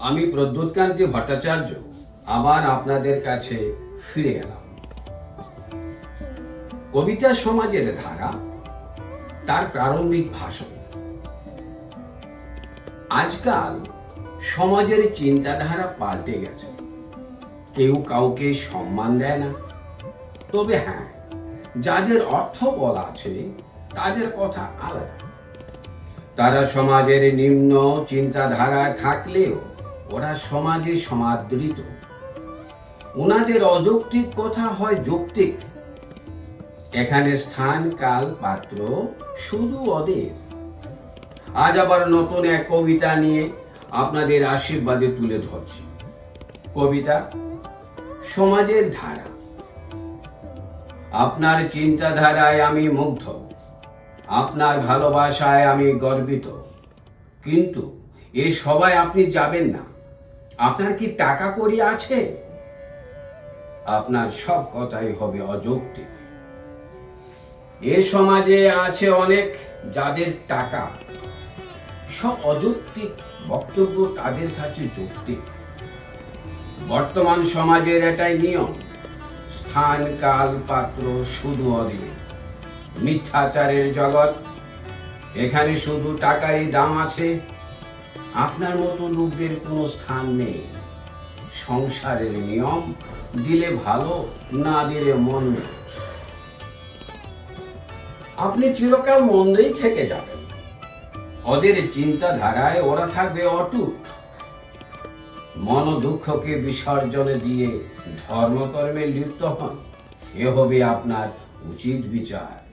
আমি প্রদ্যুৎকান্তি ভট্টাচার্য আবার আপনাদের কাছে ফিরে এলাম। কবিতা সমাজের ধারা, তার প্রারম্ভিক ভাষণ। আজকাল সমাজের চিন্তাধারা পাল্টে গেছে। কেউ কাউকে সম্মান দেয় না। তবে হ্যাঁ যাদের অর্থ বলা আছে, তাদের কথা আলাদা। তারা সমাজের নিম্ন চিন্তাধারায় থাকলেও ওরা সমাজে সমাদৃত। ওনাদের অযৌক্তিক কথা হয় যৌক্তিক। এখানে স্থান, কাল, পাত্র, শুধু ওদের। আজ আবার নতুন এক কবিতা নিয়ে আপনাদের আশীর্বাদে তুলে ধরছি। কবিতা, সমাজের ধারা। আপনার চিন্তাধারায় আমি মুগ্ধ। আপনার ভালোবাসায় আমি গর্বিত। কিন্তু এ সবাই আপনি যাবেন না। আপনার কি টাকা করি আছে? আপনার সব কথাই হবে অযৌক্তিক। এ সমাজে আছে অনেক যাদের টাকা। সব অযৌক্তিক বক্তব্য তাদের কাছে যৌক্তিক। বর্তমান সমাজের এটাই নিয়ম, স্থান, কাল, পাত্র শুধু অধীন। মিথ্যাচারের জগৎ, এখানে শুধু টাকারই দাম আছে। আপনার মতো লোকদের কোনো স্থান নেই। সংসারের নিয়ম, দিলে ভালো, না দিলে মন্দ। আপনি চিরকাল মন্দেই থেকে যাবেন। ওদের চিন্তাধারায় ওরা থাকবে অটুট। মন দুঃখকে বিসর্জনে দিয়ে ধর্মকর্মে লিপ্ত হন। এ হবে আপনার উচিত বিচার।